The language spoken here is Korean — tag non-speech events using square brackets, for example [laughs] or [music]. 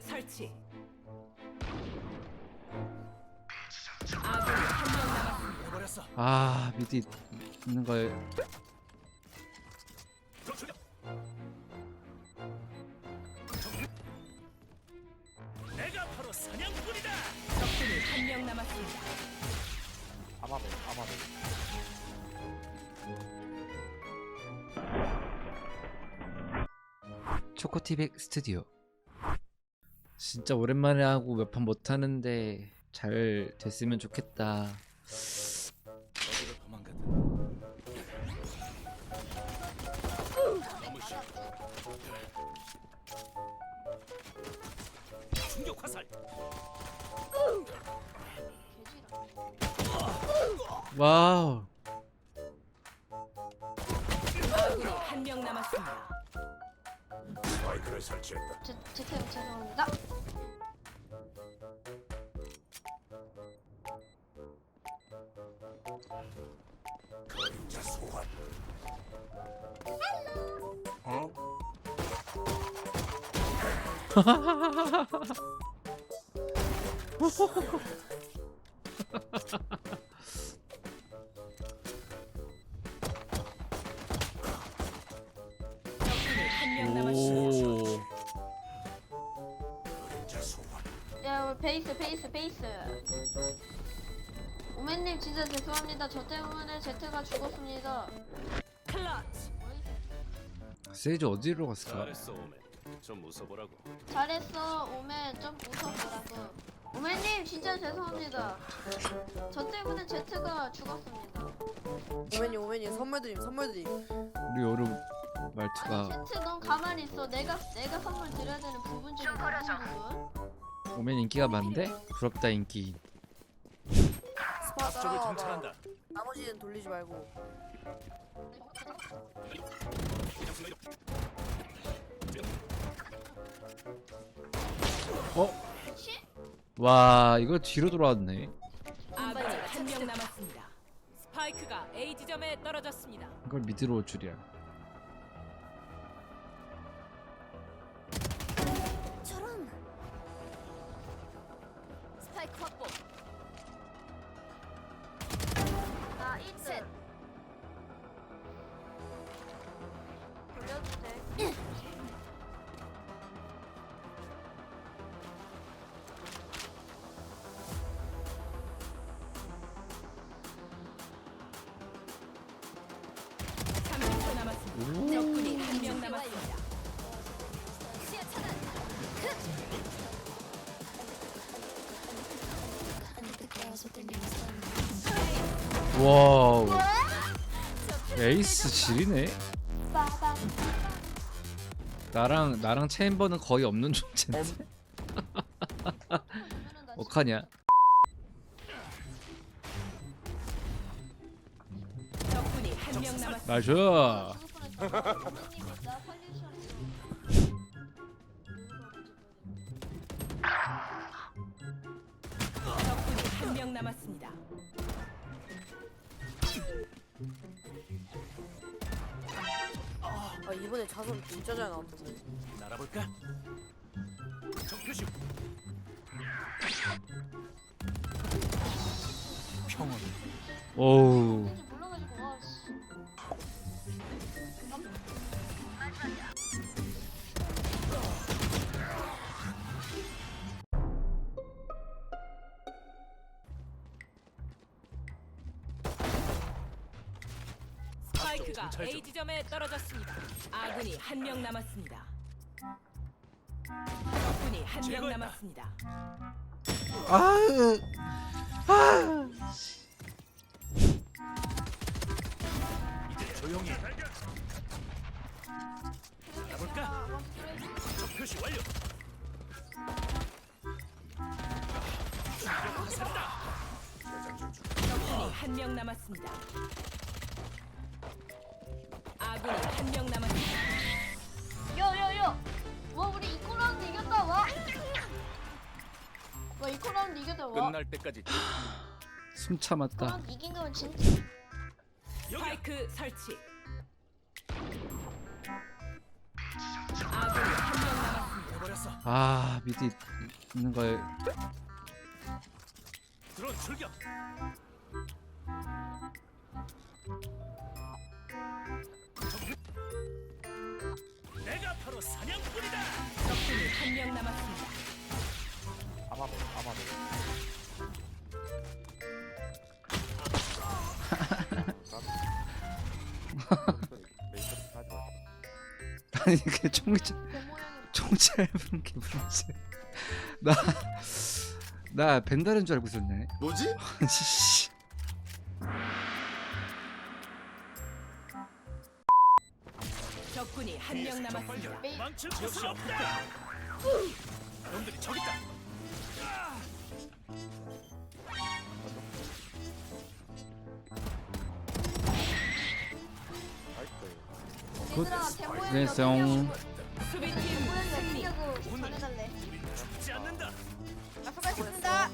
설치. 한명 남았습니다. 해버렸어. 아 미디 있는 걸 내가 바로 사냥꾼이다. 적군이 한 명 남았습니다. 아마도 아마도 초코티백 스튜디오 진짜 오랜만에 하고 몇 판 못 하는데 잘 됐으면 좋겠다. 와우 스파이크를 설치했다. 제, 제캠 죄송합니다. 그림자 소환. 어? [laughs] 베이스, 베이스, 베이스. 오맨님 진짜 죄송합니다. 저 때문에 제트가 죽었습니다. 클러치. 세이지 어디로 갔을까 잘했어 오메. 좀 웃어보라고. 잘했어, 오맨. 좀 웃어보라고. 오맨님 진짜 죄송합니다. 저 때문에 제트가 죽었습니다. 오맨이 오맨이 선물 드림 선물 드림 우리 여름 아니 말투가 제트 넌 가만히 있어. 내가 내가 선물 드려야 되는 부분 중에 무슨 부분? 오면 인기가 많은데 부럽다 인기 스파 앞쪽을 따라와봐 정찰한다. 나머지는 돌리지 말고 어? 와 이거 뒤로 돌아왔네 아군이 한명 남았습니다. 스파이크가 A 지점에 떨어졌습니다. 이걸 미드로 올 줄이야 나 이트. 돌려도 돼. 삼 와우 에이스 지리네 나랑 나랑 체인버는 거의 없는 존재인데 남았습니다. [laughs] 나이스 적군이 한명 남았습니다. 아 이번에 자선 진짜 잘 나왔던데 날아볼까? 적표시. 평온. 오우 스파이크가 정찰 중. A 지점에 떨어졌습니다. 아군이 한 명 남았습니다. 적군이 한 명 제거했다. 남았습니다. 아으 이제 조용히. 날아볼까? 적 표시 완료. 충격 화살이다. 적군이 한 명 남았습니다. 한 명 남았습니다. 야야야. 와 우리 이코 라운드 이겼다 와. 와 이코 라운드 이겼다 와. 끝날 때까지 숨 이코 참았다 라운드 이긴 거면 진짜. 여기 스파이크 설치. 아군이 한명 남았습니다. 해버렸어. 알았어. 아 미드 있- 있는 걸 드론 출격. 내가 바로 사냥꾼이다. 적군이 한 명 남았습니다. 아마도 아마도 메인으로 하지 마 아니 그 총치 배 모양이 총 짧은 게 문제. 나나 벤달인 줄 알고 있었네. 뭐지? [laughs] 씨. 적군이 한 명 남았습니다. 망칠 곳은 없다. 놈들이 저기 있다. 얘들아 모양이 어떻게 하고 수비팀 승리. 전해달래 우린 죽지 않는다. 아 수고하셨습니다